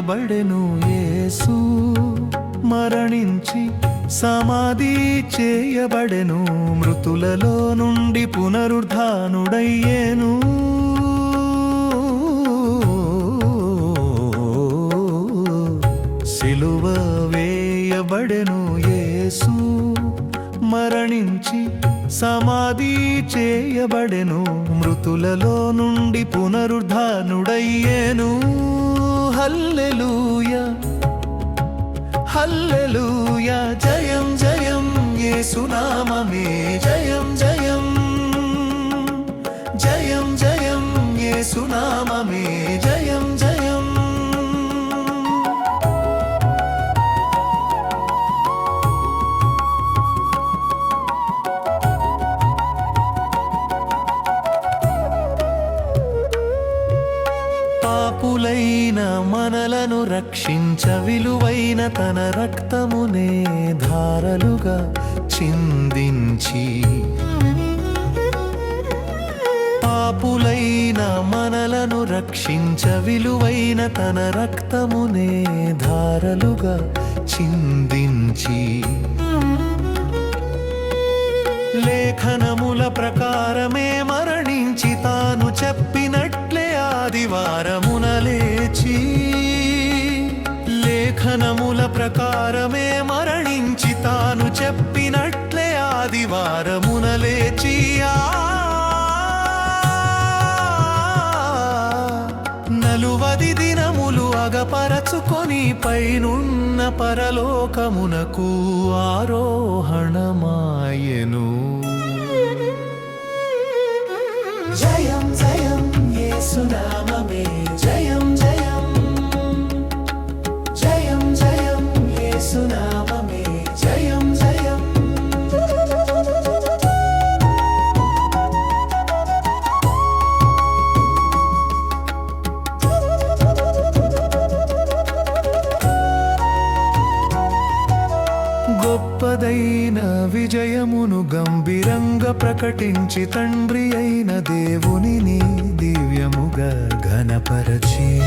సిలువ యేసు. మరణించి సమాధి చేయబడెను. మృతులలో నుండి పునరుద్ధానుడయ్యేను. చేయబడెను మృతులలో నుండి పునరుద్ధానుడయ్యేను. హల్లెలూయ హల్లెలూయా జయం జయం యేసునామమే జయం జయం. జయం జయం యేసునామమే జయం. జయం పాపులైన మనలను రక్షించ విలువైన తన రక్తమునే ధారలుగా చిందించి. పాపులైన మనలను రక్షించ విలువైన తన రక్తమునే ధారలుగా చిందించి. లేఖనముల ప్రకారం ప్రకారమే మరణించి తాను చెప్పినట్లే ఆదివారమున లేచియా. నలువది దినములు అగపరచుకొని పైనున్న పరలోకమునకు ఆరోహణమాయెను. జయ గొప్పదైన విజయమును గంభీరంగా ప్రకటించి తండ్రి అయిన దేవునిని దివ్యముగా ఘనపరచి.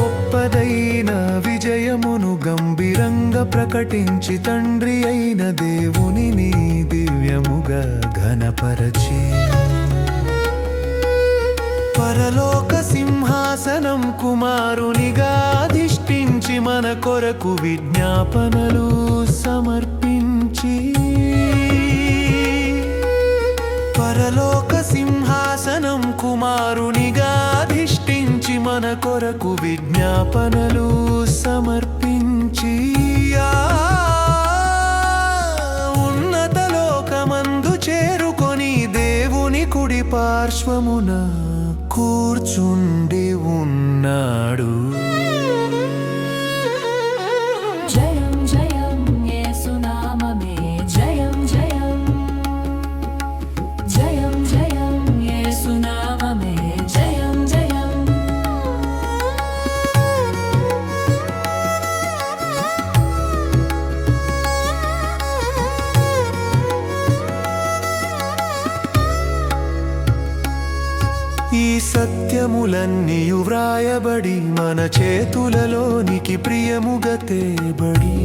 గొప్పదైన విజయమును గంభీరంగా ప్రకటించి తండ్రి అయిన దేవునిని దివ్యముగా ఘనపరచి. పరలోక సింహాసనం కుమారు కొరకు విజ్ఞాపనలు సమర్పించి పరలోక సింహాసనం కుమారునిగా అధిష్ఠించి మన కొరకు విజ్ఞాపనలు సమర్పించి ఉన్నత లోకమందు చేరుకొని దేవుని కుడి పార్శ్వమున కూర్చుండి ఉన్నాడు. విషయములన్నీయు వ్రాయబడి మన చేతులలోనికి ప్రియముగా తేబడి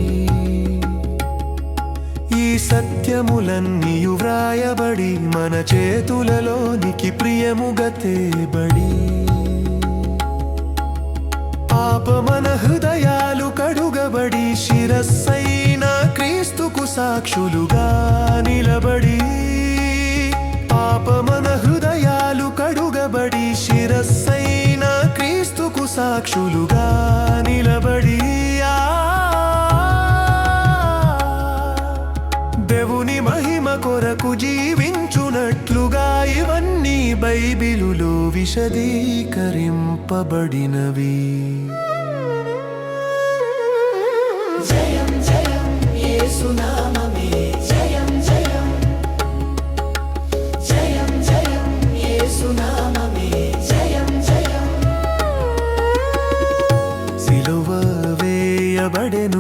ఈ సత్యములన్నీయు వ్రాయబడి మన చేతులలోనికి ప్రియముగా తేబడి పాప హృదయాలు కడుగబడి శిరస్సైన క్రీస్తుకు సాక్షులుగా సాక్షులుగా నిలబడి ఆ దేవుని మహిమ కొరకు జీవించునట్లుగా ఇవన్నీ బైబిలులో విశదీకరింపబడినవి. జయం జయం యేసునామమే. started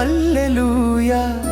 హల్లెలూయా.